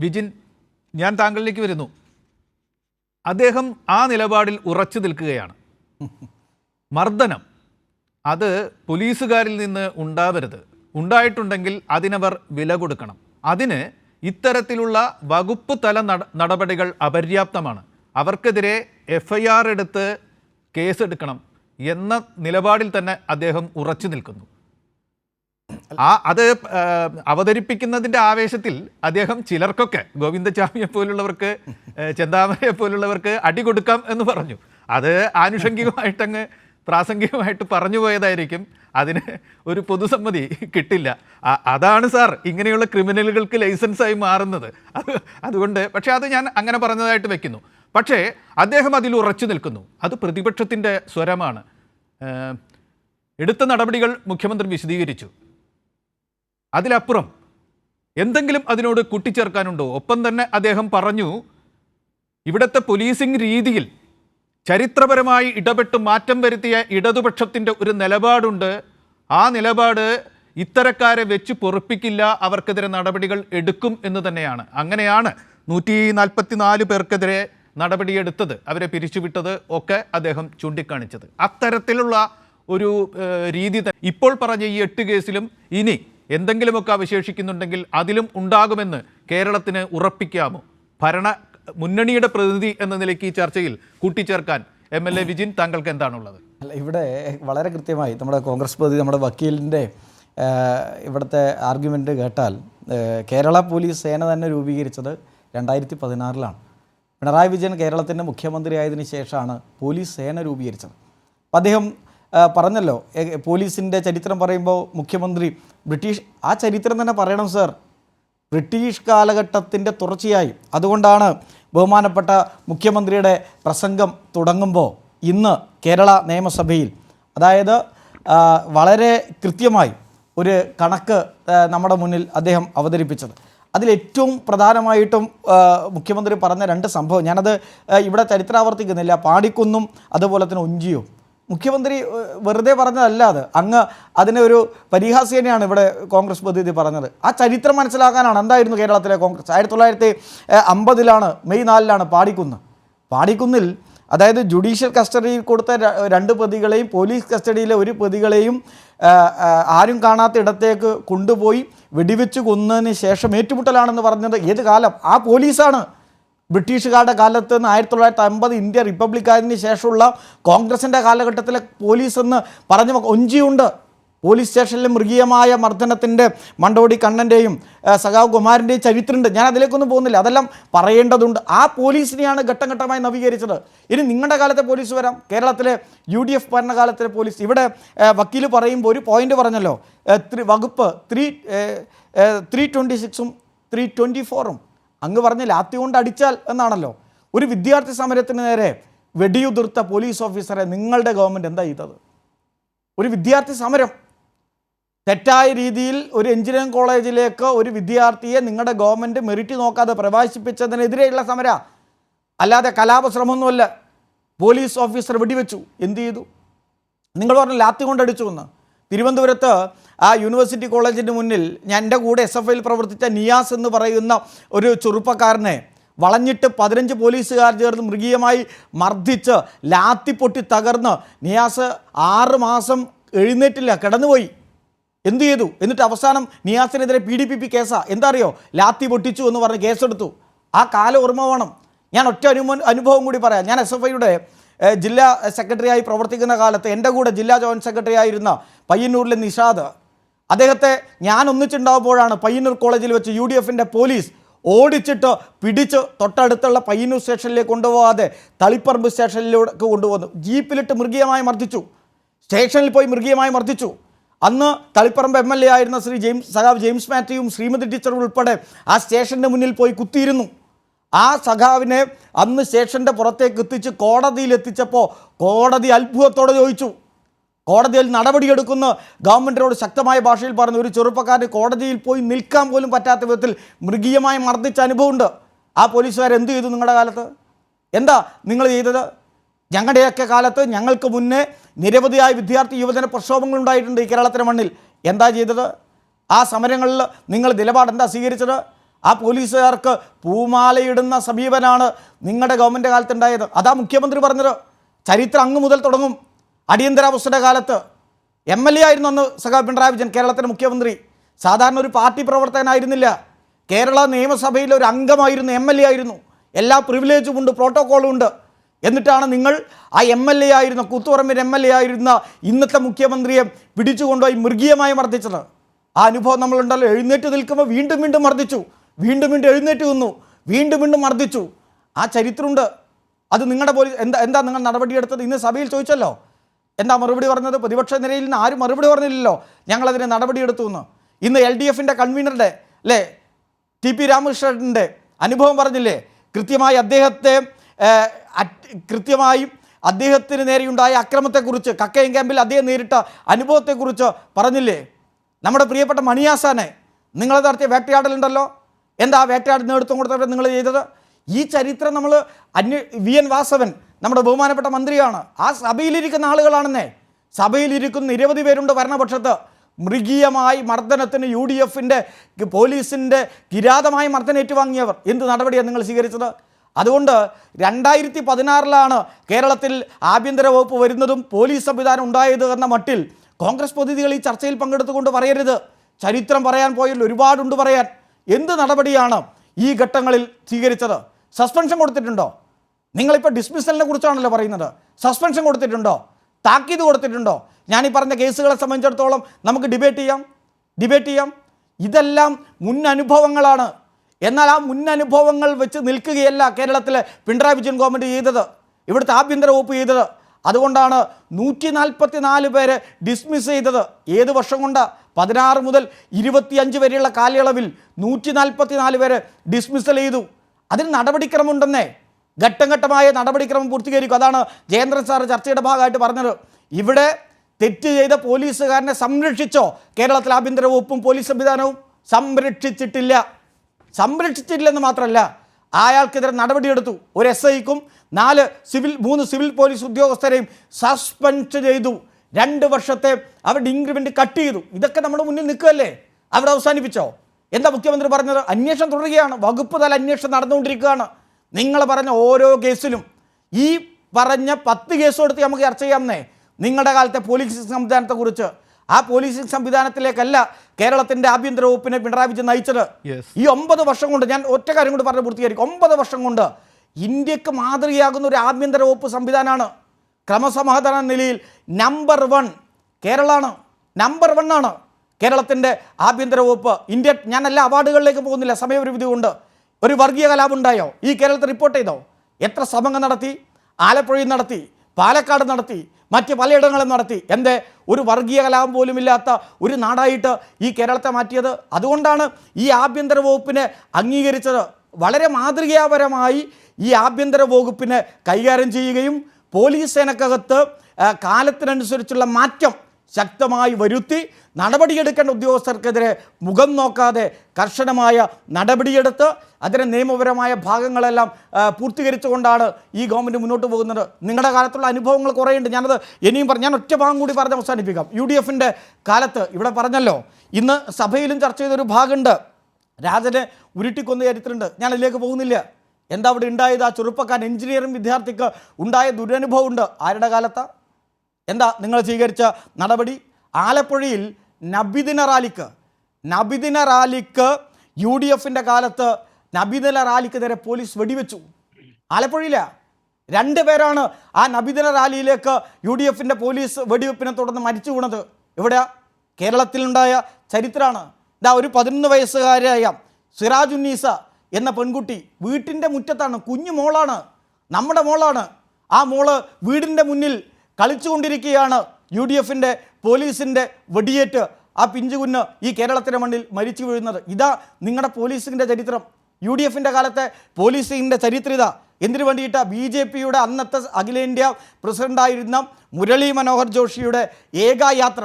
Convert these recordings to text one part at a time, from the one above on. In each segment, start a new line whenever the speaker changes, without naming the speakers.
വിജിൻ ഞാൻ താങ്കളിലേക്ക് വരുന്നു. അദ്ദേഹം ആ നിലപാടിൽ ഉറച്ചു നിൽക്കുകയാണ്. മർദ്ദനം അത് പോലീസുകാരിൽ നിന്ന് ഉണ്ടാവരുത്. ഉണ്ടായിട്ടുണ്ടെങ്കിൽ അതിനവർ വില കൊടുക്കണം. അതിന് ഇത്തരത്തിലുള്ള വകുപ്പ് തല നടപടികൾ അപര്യാപ്തമാണ്. അവർക്കെതിരെ എഫ് ഐ ആർ എടുത്ത് കേസെടുക്കണം എന്ന നിലപാടിൽ തന്നെ അദ്ദേഹം ഉറച്ചു നിൽക്കുന്നു. ആ അത് അവതരിപ്പിക്കുന്നതിന്റെ ആവേശത്തിൽ അദ്ദേഹം ചിലർക്കൊക്കെ ഗോവിന്ദചാമിയെ പോലുള്ളവർക്ക് ചെന്താമരയെ പോലുള്ളവർക്ക് അടി കൊടുക്കാം എന്ന് പറഞ്ഞു. അത് ആനുഷംഗികമായിട്ടങ്ങ് പ്രാസംഗികമായിട്ട് പറഞ്ഞു പോയതായിരിക്കും. അതിന് ഒരു പൊതുസമ്മതി കിട്ടില്ല. അതാണ് സാർ ഇങ്ങനെയുള്ള ക്രിമിനലുകൾക്ക് ലൈസൻസായി മാറുന്നത്. അത് അതുകൊണ്ട് പക്ഷേ അത് ഞാൻ അങ്ങനെ പറഞ്ഞതായിട്ട് വെക്കുന്നു. പക്ഷേ അദ്ദേഹം അതിൽ ഉറച്ചു നിൽക്കുന്നു. അത് പ്രതിപക്ഷത്തിന്റെ സ്വരമാണ്. എടുത്ത നടപടികൾ മുഖ്യമന്ത്രി വിശദീകരിച്ചു. അതിലപ്പുറം എന്തെങ്കിലും അതിനോട് കൂട്ടിച്ചേർക്കാനുണ്ടോ? ഒപ്പം തന്നെ അദ്ദേഹം പറഞ്ഞു ഇവിടുത്തെ പോലീസിംഗ് രീതിയിൽ ചരിത്രപരമായി ഇടപെട്ട് മാറ്റം വരുത്തിയ ഇടതുപക്ഷത്തിന്റെ ഒരു നിലപാടുണ്ട്. ആ നിലപാട് ഇത്തരക്കാരെ വെച്ച് പൊറുപ്പിക്കില്ല അവർക്കെതിരെ നടപടികൾ എടുക്കും എന്ന് തന്നെയാണ്. അങ്ങനെയാണ് നൂറ്റി നാൽപ്പത്തി നാല് പേർക്കെതിരെ നടപടിയെടുത്തത് അവരെ പിരിച്ചുവിട്ടത് ഒക്കെ അദ്ദേഹം ചൂണ്ടിക്കാണിച്ചത്. അത്തരത്തിലുള്ള ഒരു രീതി ഇപ്പോൾ പറഞ്ഞ ഈ എട്ട് കേസിലും ഇനി എന്തെങ്കിലുമൊക്കെ അവശേഷിക്കുന്നുണ്ടെങ്കിൽ അതിലും ഉണ്ടാകുമെന്ന് കേരളത്തിന് ഉറപ്പിക്കാമോ? ഭരണ മുന്നണിയുടെ പ്രതിനിധി എന്ന നിലയ്ക്ക് ഈ ചർച്ചയിൽ കൂട്ടിച്ചേർക്കാൻ എം എൽ എ വിജിൻ താങ്കൾക്ക് എന്താണുള്ളത്?
അല്ല ഇവിടെ വളരെ കൃത്യമായി നമ്മുടെ കോൺഗ്രസ് പ്രതി നമ്മുടെ വക്കീലിന്റെ ഇവിടുത്തെ ആർഗ്യുമെന്റ് കേട്ടാൽ കേരള പോലീസ് സേന തന്നെ രൂപീകരിച്ചത് രണ്ടായിരത്തി പതിനാറിലാണ് പിണറായി വിജയൻ കേരളത്തിന്റെ മുഖ്യമന്ത്രിയായതിനു ശേഷമാണ് പോലീസ് സേന രൂപീകരിച്ചത്. അപ്പം അദ്ദേഹം പറഞ്ഞല്ലോ. പോലീസിന്റെ ചരിത്രം പറയുമ്പോൾ മുഖ്യമന്ത്രി ബ്രിട്ടീഷ് ആ ചരിത്രം തന്നെ പറയണം സർ. ബ്രിട്ടീഷ് കാലഘട്ടത്തിന്റെ തുടർച്ചയായി. അതുകൊണ്ടാണ് ബഹുമാനപ്പെട്ട മുഖ്യമന്ത്രിയുടെ പ്രസംഗം തുടങ്ങുമ്പോൾ ഇന്ന് കേരള നിയമസഭയിൽ. അതായത് വളരെ കൃത്യമായി ഒരു കണക്ക് നമ്മുടെ മുന്നിൽ അദ്ദേഹം അവതരിപ്പിച്ചത്. അതിലേറ്റവും പ്രധാനമായിട്ടും മുഖ്യമന്ത്രി പറഞ്ഞ രണ്ട് സംഭവം. ഞാനത് ഇവിടെ ചരിത്രാവർത്തിക്കുന്നില്ല. പാടിക്കുന്നും അതുപോലെ തന്നെ ഒഞ്ചിയും മുഖ്യമന്ത്രി വെറുതെ പറഞ്ഞതല്ല അത്. അങ്ങ് അതിനെ ഒരു പരിഹാസ്യനെയാണ് ഇവിടെ കോൺഗ്രസ് പ്രതിനിധി പറഞ്ഞത്. ആ ചരിത്രം മനസ്സിലാക്കാനാണ് എന്തായിരുന്നു കേരളത്തിലെ കോൺഗ്രസ്. ആയിരത്തി തൊള്ളായിരത്തി അമ്പതിലാണ് മെയ് നാലിലാണ് പാടിക്കുന്ന്. പാടിക്കുന്നിൽ അതായത് ജുഡീഷ്യൽ കസ്റ്റഡിയിൽ കൊടുത്ത രണ്ട് പ്രതികളെയും പോലീസ് കസ്റ്റഡിയിലെ ഒരു പ്രതികളെയും ആരും കാണാത്ത ഇടത്തേക്ക് കൊണ്ടുപോയി വെടിവെച്ച് കൊന്നതിന് ശേഷം ഏറ്റുമുട്ടലാണെന്ന് പറഞ്ഞത് ഏത് കാലം? ആ പോലീസാണ്. ബ്രിട്ടീഷുകാരുടെ കാലത്ത് നിന്ന് ആയിരത്തി തൊള്ളായിരത്തി അമ്പത് ഇന്ത്യ റിപ്പബ്ലിക് ആയതിന് ശേഷമുള്ള കോൺഗ്രസിന്റെ കാലഘട്ടത്തിലെ പോലീസ് എന്ന് പറഞ്ഞു ഒഞ്ചിയുണ്ട്. പോലീസ് സ്റ്റേഷനിലെ മൃഗീയമായ മർദ്ദനത്തിന്റെ മണ്ടോടി കണ്ണന്റെയും സഖാവ് കുമാരന്റെയും ചരിത്രമുണ്ട്. ഞാൻ അതിലേക്കൊന്നും പോകുന്നില്ല. അതെല്ലാം പറയേണ്ടതുണ്ട്. ആ പോലീസിനെയാണ് ഘട്ടം ഘട്ടമായി നവീകരിച്ചത്. ഇനി നിങ്ങളുടെ കാലത്തെ പോലീസ് വരാം. കേരളത്തിലെ യു ഡി എഫ് ഭരണകാലത്തിലെ പോലീസ്. ഇവിടെ വക്കീൽ പറയുമ്പോൾ ഒരു പോയിന്റ് പറഞ്ഞല്ലോ. വകുപ്പ് ത്രീ ത്രീ ട്വന്റി സിക്സും ത്രീ ട്വന്റി ഫോറും അങ്ങ് പറഞ്ഞ ലാത്തി കൊണ്ട് അടിച്ചാൽ എന്നാണല്ലോ. ഒരു വിദ്യാർത്ഥി സമരത്തിന് നേരെ വെടിയുതിർത്ത പോലീസ് ഓഫീസറെ നിങ്ങളുടെ ഗവൺമെന്റ് എന്താ ചെയ്തത്? ഒരു വിദ്യാർത്ഥി സമരം. തെറ്റായ രീതിയിൽ ഒരു എഞ്ചിനീയറിംഗ് കോളേജിലേക്ക് ഒരു വിദ്യാർത്ഥിയെ നിങ്ങളുടെ ഗവൺമെന്റ് മെറിറ്റ് നോക്കാതെ പ്രവേശിപ്പിച്ചതിനെതിരെയുള്ള സമര. അല്ലാതെ കലാപശ്രമമൊന്നുമല്ല പോലീസ് ഓഫീസർ വെടിവെച്ചു. എന്ത് ചെയ്തു? നിങ്ങൾ പറഞ്ഞ ലാത്തി കൊണ്ടടിച്ചു എന്ന്. തിരുവനന്തപുരത്ത് ആ യൂണിവേഴ്സിറ്റി കോളേജിന്റെ മുന്നിൽ ഞാൻ എന്റെ കൂടെ എസ് എഫ് ഐയിൽ പ്രവർത്തിച്ച നിയാസ് എന്ന് പറയുന്ന ഒരു ചെറുപ്പക്കാരനെ വളഞ്ഞിട്ട് പതിനഞ്ച് പോലീസുകാർ ചേർന്ന് മൃഗീയമായി മർദ്ദിച്ച് ലാത്തി പൊട്ടി തകർന്ന് നിയാസ് ആറ് മാസം എഴുന്നേറ്റില്ല കിടന്നുപോയി. എന്തു ചെയ്തു? എന്നിട്ട് അവസാനം നിയാസിനെതിരെ പി ഡി പി പി കേസാ. എന്താ അറിയോ ലാത്തി പൊട്ടിച്ചു എന്ന് പറഞ്ഞ് കേസെടുത്തു. ആ കാല ഓർമ്മ വേണം. ഞാൻ ഒറ്റ അനുഭവം അനുഭവം കൂടി പറയാം. ഞാൻ എസ് എഫ് ഐയുടെ ജില്ലാ സെക്രട്ടറിയായി പ്രവർത്തിക്കുന്ന കാലത്ത് എന്റെ കൂടെ ജില്ലാ ജോയിന്റ് സെക്രട്ടറി ആയിരുന്ന പയ്യന്നൂരിലെ നിഷാദ് അദ്ദേഹത്തെ ഞാൻ ഒന്നിച്ചുണ്ടാകുമ്പോഴാണ് പയ്യന്നൂർ കോളേജിൽ വെച്ച് യു ഡി എഫിന്റെ പോലീസ് ഓടിച്ചിട്ട് പിടിച്ച് തൊട്ടടുത്തുള്ള പയ്യന്നൂർ സ്റ്റേഷനിലേക്ക് കൊണ്ടുപോകാതെ തളിപ്പറമ്പ് സ്റ്റേഷനിലേക്ക് കൊണ്ടുപോകുന്നു. ജീപ്പിലിട്ട് മൃഗീയമായി മർദ്ദിച്ചു. സ്റ്റേഷനിൽ പോയി മൃഗീയമായി മർദ്ദിച്ചു. അന്ന് തളിപ്പറമ്പ് എം എൽ എ ആയിരുന്ന ശ്രീ ജെയിംസ് സഖാവ് ജെയിംസ് മാത്യുവും ശ്രീമതി ടീച്ചറും ഉൾപ്പെടെ ആ സ്റ്റേഷന്റെ മുന്നിൽ പോയി കുത്തിയിരുന്നു. ആ സഖാവിനെ അന്ന് സ്റ്റേഷന്റെ പുറത്തേക്ക് എത്തിച്ച് കോടതിയിൽ എത്തിച്ചപ്പോൾ കോടതി അത്ഭുതത്തോടെ ചോദിച്ചു. കോടതിയിൽ നടപടിയെടുക്കുന്ന. ഗവൺമെന്റിനോട് ശക്തമായ ഭാഷയിൽ പറഞ്ഞു ഒരു ചെറുപ്പക്കാരന് കോടതിയിൽ പോയി നിൽക്കാൻ പോലും പറ്റാത്ത വിധത്തിൽ മൃഗീയമായി മർദ്ദിച്ച അനുഭവമുണ്ട്. ആ പോലീസുകാർ എന്തു ചെയ്തു നിങ്ങളുടെ കാലത്ത്? എന്താ നിങ്ങൾ ചെയ്തത്? ഞങ്ങളുടെയൊക്കെ കാലത്ത് ഞങ്ങൾക്ക് മുന്നേ നിരവധിയായ വിദ്യാർത്ഥി യുവജന പ്രക്ഷോഭങ്ങൾ ഉണ്ടായിട്ടുണ്ട് ഈ കേരളത്തിന്റെ മണ്ണിൽ. എന്താ ചെയ്തത്? ആ സമരങ്ങളിൽ നിങ്ങൾ നിലപാട് എന്താ സ്വീകരിച്ചത്? ആ പോലീസുകാർക്ക് പൂമാലയിടുന്ന സമീപനാണ് നിങ്ങളുടെ ഗവൺമെന്റ് കാലത്തുണ്ടായത് അതാ മുഖ്യമന്ത്രി പറഞ്ഞത്. ചരിത്രം അങ്ങ് മുതൽ തുടങ്ങും. അടിയന്തരാവസ്ഥയുടെ കാലത്ത് എം എൽ എ ആയിരുന്നു അന്ന് സഖാ പിണറായി വിജയൻ കേരളത്തിലെ മുഖ്യമന്ത്രി. സാധാരണ ഒരു പാർട്ടി പ്രവർത്തകനായിരുന്നില്ല. കേരള നിയമസഭയിലെ ഒരു അംഗമായിരുന്നു എം എൽ എ ആയിരുന്നു. എല്ലാ പ്രിവിലേജും ഉണ്ട് പ്രോട്ടോക്കോളും ഉണ്ട്. എന്നിട്ടാണ് നിങ്ങൾ ആ എം എൽ എ ആയിരുന്ന കൂത്തുപറമ്പിൽ എം എൽ എ ആയിരുന്ന ഇന്നത്തെ മുഖ്യമന്ത്രിയെ പിടിച്ചുകൊണ്ടുപോയി മൃഗീയമായി മർദ്ദിച്ചത്. ആ അനുഭവം നമ്മളുണ്ടല്ലോ. എഴുന്നേറ്റ് നിൽക്കുമ്പോൾ വീണ്ടും വീണ്ടും മർദ്ദിച്ചു. വീണ്ടും വീണ്ടും എഴുന്നേറ്റ് നിന്നു. വീണ്ടും വീണ്ടും മർദ്ദിച്ചു. ആ ചരിത്രമുണ്ട്. അത് നിങ്ങളുടെ പോലീസ് എന്താ എന്താ നിങ്ങൾ നടപടിയെടുത്തത്? ഇന്ന് സഭയിൽ ചോദിച്ചല്ലോ. എന്താ മറുപടി പറഞ്ഞത്? പ്രതിപക്ഷ നിരയിൽ നിന്ന് ആരും മറുപടി പറഞ്ഞില്ലല്ലോ. ഞങ്ങളതിന് നടപടിയെടുത്തു എന്ന്. ഇന്ന് എൽ ഡി എഫിന്റെ കൺവീനറുടെ അല്ലേ? ടി പി രാമകൃഷ്ണന്റെ അനുഭവം പറഞ്ഞില്ലേ? കൃത്യമായി അദ്ദേഹത്തെ കൃത്യമായും അദ്ദേഹത്തിന് നേരെയുണ്ടായ അക്രമത്തെക്കുറിച്ച് കക്കയം ക്യാമ്പിൽ അദ്ദേഹം നേരിട്ട അനുഭവത്തെക്കുറിച്ച് പറഞ്ഞില്ലേ? നമ്മുടെ പ്രിയപ്പെട്ട മണിയാസാനെ നിങ്ങൾ നടത്തിയ വേട്ടയാടലുണ്ടല്ലോ? എന്താ ആ വേട്ടയാടൽ കൊടുത്തവരെ നിങ്ങൾ ചെയ്തത്? ഈ ചരിത്രം നമ്മൾ അന്വ വി എൻ വാസവൻ നമ്മുടെ ബഹുമാനപ്പെട്ട മന്ത്രിയാണ്. ആ സഭയിലിരിക്കുന്ന ആളുകളാണെന്നേ. സഭയിലിരിക്കുന്ന നിരവധി പേരുണ്ട് ഭരണപക്ഷത്ത്. മൃഗീയമായി മർദ്ദനത്തിന് യു ഡി എഫിന്റെ പോലീസിന്റെ കിരാതമായി മർദ്ദനം ഏറ്റുവാങ്ങിയവർ. എന്ത് നടപടിയാണ് നിങ്ങൾ സ്വീകരിച്ചത്? അതുകൊണ്ട് രണ്ടായിരത്തി പതിനാറിലാണ് കേരളത്തിൽ ആഭ്യന്തര വകുപ്പ് വരുന്നതും പോലീസ് സംവിധാനം ഉണ്ടായത് എന്ന മട്ടിൽ കോൺഗ്രസ് പ്രതിനിധികൾ ഈ ചർച്ചയിൽ പങ്കെടുത്തുകൊണ്ട് പറയരുത്. ചരിത്രം പറയാൻ പോയതിൽ ഒരുപാടുണ്ട് പറയാൻ. എന്ത് നടപടിയാണ് ഈ ഘട്ടങ്ങളിൽ സ്വീകരിച്ചത്? സസ്പെൻഷൻ കൊടുത്തിട്ടുണ്ടോ? നിങ്ങളിപ്പോൾ ഡിസ്മിസലിനെ കുറിച്ചാണല്ലോ പറയുന്നത്. സസ്പെൻഷൻ കൊടുത്തിട്ടുണ്ടോ? താക്കീത് കൊടുത്തിട്ടുണ്ടോ? ഞാൻ ഈ പറഞ്ഞ കേസുകളെ സംബന്ധിച്ചിടത്തോളം നമുക്ക് ഡിബേറ്റ് ചെയ്യാം. ഡിബേറ്റ് ചെയ്യാം. ഇതെല്ലാം മുൻ അനുഭവങ്ങളാണ് എന്നാൽ ആ മുൻ അനുഭവങ്ങൾ വെച്ച് നിൽക്കുകയല്ല കേരളത്തിലെ പിണറായി വിജയൻ ഗവൺമെന്റ് ചെയ്തത്. ഇവിടുത്തെ ആഭ്യന്തര വകുപ്പ് ചെയ്തത്. അതുകൊണ്ടാണ് നൂറ്റി നാൽപ്പത്തി നാല് പേരെ ഡിസ്മിസ് ചെയ്തത്. ഏത് വർഷം കൊണ്ട്? പതിനാറ് മുതൽ ഇരുപത്തിയഞ്ച് വരെയുള്ള കാലയളവിൽ നൂറ്റി നാൽപ്പത്തി നാല് പേരെ ഡിസ്മിസൽ ചെയ്തു. അതിന് നടപടിക്രമമുണ്ടെന്നേ. ഘട്ടം ഘട്ടമായ നടപടിക്രമം പൂർത്തീകരിക്കും. അതാണ് ജയേന്ദ്രൻ സാർ ചർച്ചയുടെ ഭാഗമായിട്ട് പറഞ്ഞത്. ഇവിടെ തെറ്റ് ചെയ്ത പോലീസുകാരനെ സംരക്ഷിച്ചോ? കേരളത്തിലെ ആഭ്യന്തര വകുപ്പും പോലീസ് സംവിധാനവും സംരക്ഷിച്ചിട്ടില്ല. സംരക്ഷിച്ചിട്ടില്ലെന്ന് മാത്രമല്ല അയാൾക്കെതിരെ നടപടിയെടുത്തു. ഒരു എസ് ഐക്കും നാല് സിവിൽ മൂന്ന് സിവിൽ പോലീസ് ഉദ്യോഗസ്ഥരെയും സസ്പെൻഡ് ചെയ്തു. രണ്ട് വർഷത്തെ അവരുടെ ഇൻക്രിമെന്റ് കട്ട് ചെയ്തു. ഇതൊക്കെ നമ്മുടെ മുന്നിൽ നിൽക്കുകയല്ലേ? അവിടെ അവസാനിപ്പിച്ചോ? എന്താ മുഖ്യമന്ത്രി പറഞ്ഞത്? അന്വേഷണം തുടരുകയാണ്. വകുപ്പ് തല അന്വേഷണം നടന്നുകൊണ്ടിരിക്കുകയാണ്. നിങ്ങൾ പറഞ്ഞ ഓരോ കേസിലും ഈ പറഞ്ഞ പത്ത് കേസ് എടുത്ത് നമുക്ക് ചർച്ച ചെയ്യാമെന്നേ. നിങ്ങളുടെ കാലത്തെ പോലീസിംഗ് സംവിധാനത്തെക്കുറിച്ച്. ആ പോലീസിംഗ് സംവിധാനത്തിലേക്കല്ല കേരളത്തിന്റെ ആഭ്യന്തര വകുപ്പിനെ പിണറായി വിജയൻ നയിച്ചത്. ഈ ഒമ്പത് വർഷം കൊണ്ട് ഞാൻ ഒറ്റ കാര്യം കൊണ്ട് പറഞ്ഞ് പൂർത്തീകരിക്കും. ഒമ്പത് വർഷം കൊണ്ട് ഇന്ത്യയ്ക്ക് മാതൃകയാകുന്ന ഒരു ആഭ്യന്തര വകുപ്പ് സംവിധാനമാണ്. ക്രമസമാധാന നിലയിൽ നമ്പർ വൺ കേരളമാണ്. നമ്പർ വൺ ആണ് കേരളത്തിന്റെ ആഭ്യന്തര വകുപ്പ്. ഇന്ത്യ ഞാൻ എല്ലാ അവാർഡുകളിലേക്ക് പോകുന്നില്ല. സമയപരിമിതി കൊണ്ട്. ഒരു വർഗീയ കലാപം ഉണ്ടായോ? ഈ കേരളത്തിൽ റിപ്പോർട്ട് ചെയ്തോ? എത്ര സമങ്ങൾ നടത്തി? ആലപ്പുഴയിൽ നടത്തി പാലക്കാട് നടത്തി മറ്റ് പലയിടങ്ങളും നടത്തി. എന്തേ? ഒരു വർഗീയ കലാപം പോലുമില്ലാത്ത ഒരു നാടായിട്ട് ഈ കേരളത്തെ മാറ്റിയത്. അതുകൊണ്ടാണ് ഈ ആഭ്യന്തര വകുപ്പിനെ അംഗീകരിച്ചത്. വളരെ മാതൃകാപരമായി ഈ ആഭ്യന്തര വകുപ്പിനെ കൈകാര്യം ചെയ്യുകയും പോലീസ് സേനക്കകത്ത് കാലത്തിനനുസരിച്ചുള്ള മാറ്റം ശക്തമായി വരുത്തി നടപടിയെടുക്കേണ്ട ഉദ്യോഗസ്ഥർക്കെതിരെ മുഖം നോക്കാതെ കർശനമായ നടപടിയെടുത്ത് അതിന് നിയമപരമായ ഭാഗങ്ങളെല്ലാം പൂർത്തീകരിച്ചുകൊണ്ടാണ് ഈ ഗവൺമെന്റ് മുന്നോട്ട് പോകുന്നത്. നിങ്ങളുടെ കാലത്തുള്ള അനുഭവങ്ങൾ കുറേയുണ്ട് ഞാനത് ഇനിയും പറഞ്ഞു ഞാൻ ഒറ്റ ഭാഗം കൂടി പറഞ്ഞ് അവസാനിപ്പിക്കാം. യു ഡി എഫിന്റെ കാലത്ത് ഇവിടെ പറഞ്ഞല്ലോ ഇന്ന് സഭയിലും ചർച്ച ചെയ്തൊരു ഭാഗമുണ്ട്. രാജനെ ഉരുട്ടിക്കൊന്ന ചരിത്രമുണ്ട്. ഞാൻ അതിലേക്ക് പോകുന്നില്ല. എന്താ അവിടെ ഉണ്ടായത്? ആ ചെറുപ്പക്കാരൻ എഞ്ചിനീയറിംഗ് വിദ്യാർത്ഥിക്ക് ഉണ്ടായ ദുരനുഭവമുണ്ട്. ആരുടെ കാലത്താണ് എന്താ നിങ്ങൾ സ്വീകരിച്ച നടപടി? ആലപ്പുഴയിൽ നബിദിന റാലിക്ക് നബിദിന റാലിക്ക് യു ഡി എഫിന്റെ കാലത്ത് നബിദിന റാലിക്കെതിരെ പോലീസ് വെടിവെച്ചു. ആലപ്പുഴയില. രണ്ട് പേരാണ് ആ നബിദിന റാലിയിലേക്ക് യു ഡി എഫിന്റെ പോലീസ് വെടിവെപ്പിനെ തുടർന്ന് മരിച്ചു വീണത്. ഇവിടെ കേരളത്തിലുണ്ടായ ചരിത്രമാണ്. ഇതാ ഒരു പതിനൊന്ന് വയസ്സുകാരായ സിറാജുന്നീസ എന്ന പെൺകുട്ടി വീട്ടിന്റെ മുറ്റത്താണ്. കുഞ്ഞു മോളാണ്. നമ്മുടെ മോളാണ്. ആ മോൾ വീടിന്റെ മുന്നിൽ കളിച്ചുകൊണ്ടിരിക്കുകയാണ് യു ഡി എഫിന്റെ പോലീസിന്റെ വെടിയേറ്റ് ആ പിഞ്ചുകുഞ്ഞ് ഈ കേരളത്തിന്റെ മണ്ണിൽ മരിച്ചു വീഴുന്നത്. ഇതാ നിങ്ങളുടെ പോലീസിന്റെ ചരിത്രം. യു ഡി എഫിന്റെ കാലത്തെ പോലീസിന്റെ ചരിത്രം ഇതാ. എന്തിനു വേണ്ടിയിട്ടാ ബി ജെ പിയുടെ അന്നത്തെ അഖിലേന്ത്യാ പ്രസിഡന്റായിരുന്ന മുരളി മനോഹർ ജോഷിയുടെ ഏകായാത്ര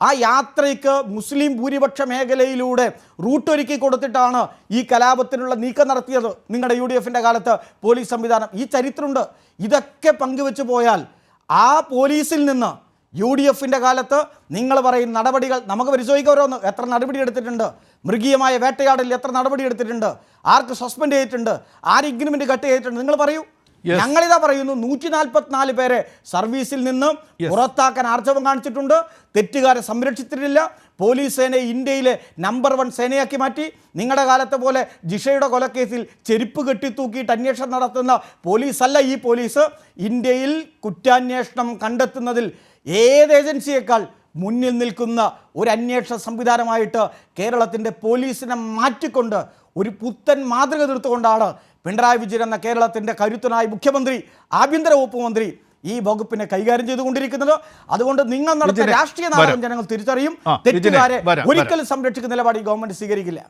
ആ യാത്രയ്ക്ക് മുസ്ലിം ഭൂരിപക്ഷ മേഖലയിലൂടെ റൂട്ടൊരുക്കി കൊടുത്തിട്ടാണ് ഈ കലാപത്തിനുള്ള നീക്കം നടത്തിയത് നിങ്ങളുടെ യു ഡി എഫിന്റെ കാലത്ത് പോലീസ് സംവിധാനം. ഈ ചരിത്രമുണ്ട്. ഇതൊക്കെ പങ്കുവെച്ചു പോയാൽ ആ പോലീസിൽ നിന്ന് യു ഡി എഫിന്റെ കാലത്ത് നിങ്ങൾ പറയും നടപടികൾ നമുക്ക് പരിശോധിക്കാം ഓരോന്ന്. എത്ര നടപടി എടുത്തിട്ടുണ്ട്? മൃഗീയമായ വേട്ടയാടലിൽ എത്ര നടപടി എടുത്തിട്ടുണ്ട്? ആർക്ക് സസ്പെൻഡ് ചെയ്തിട്ടുണ്ട്? ആര് ഇഗ്രിമെന്റ് കട്ട് ചെയ്തിട്ടുണ്ട്? നിങ്ങൾ പറയൂ. ഞങ്ങളിതാ പറയുന്നു നൂറ്റി നാൽപ്പത്തിനാല് പേരെ സർവീസിൽ നിന്ന് പുറത്താക്കാൻ ആർജവം കാണിച്ചിട്ടുണ്ട്. തെറ്റുകാരെ സംരക്ഷിച്ചിട്ടില്ല. പോലീസ് സേനയെ ഇന്ത്യയിലെ നമ്പർ വൺ സേനയാക്കി മാറ്റി. നിങ്ങളുടെ കാലത്തെ പോലെ ജിഷയുടെ കൊലക്കേസിൽ ചെരുപ്പ് കെട്ടിത്തൂക്കിയിട്ട് അന്വേഷണം നടത്തുന്ന പോലീസല്ല ഈ പോലീസ്. ഇന്ത്യയിൽ കുറ്റാന്വേഷണം കണ്ടെത്തുന്നതിൽ ഏത് ഏജൻസിയേക്കാൾ മുന്നിൽ നിൽക്കുന്ന ഒരു അന്വേഷണ സംവിധാനമായിട്ട് കേരളത്തിന്റെ പോലീസിനെ മാറ്റിക്കൊണ്ട് ഒരു പുത്തൻ മാതൃക തീർത്തുകൊണ്ടാണ് പിണറായി വിജയൻ എന്ന കേരളത്തിന്റെ കരുത്തനായ മുഖ്യമന്ത്രി ആഭ്യന്തര വകുപ്പ് മന്ത്രി ഈ വകുപ്പിനെ കൈകാര്യം ചെയ്തുകൊണ്ടിരിക്കുന്നത്. അതുകൊണ്ട് നിങ്ങൾ
നടത്തിയ
രാഷ്ട്രീയ നാടകം ജനങ്ങൾ തിരിച്ചറിയും. തെറ്റുകാരെ ഒരിക്കലും സംരക്ഷിക്കുന്ന നിലപാട് ഈ ഗവൺമെന്റ് സ്വീകരിക്കില്ല.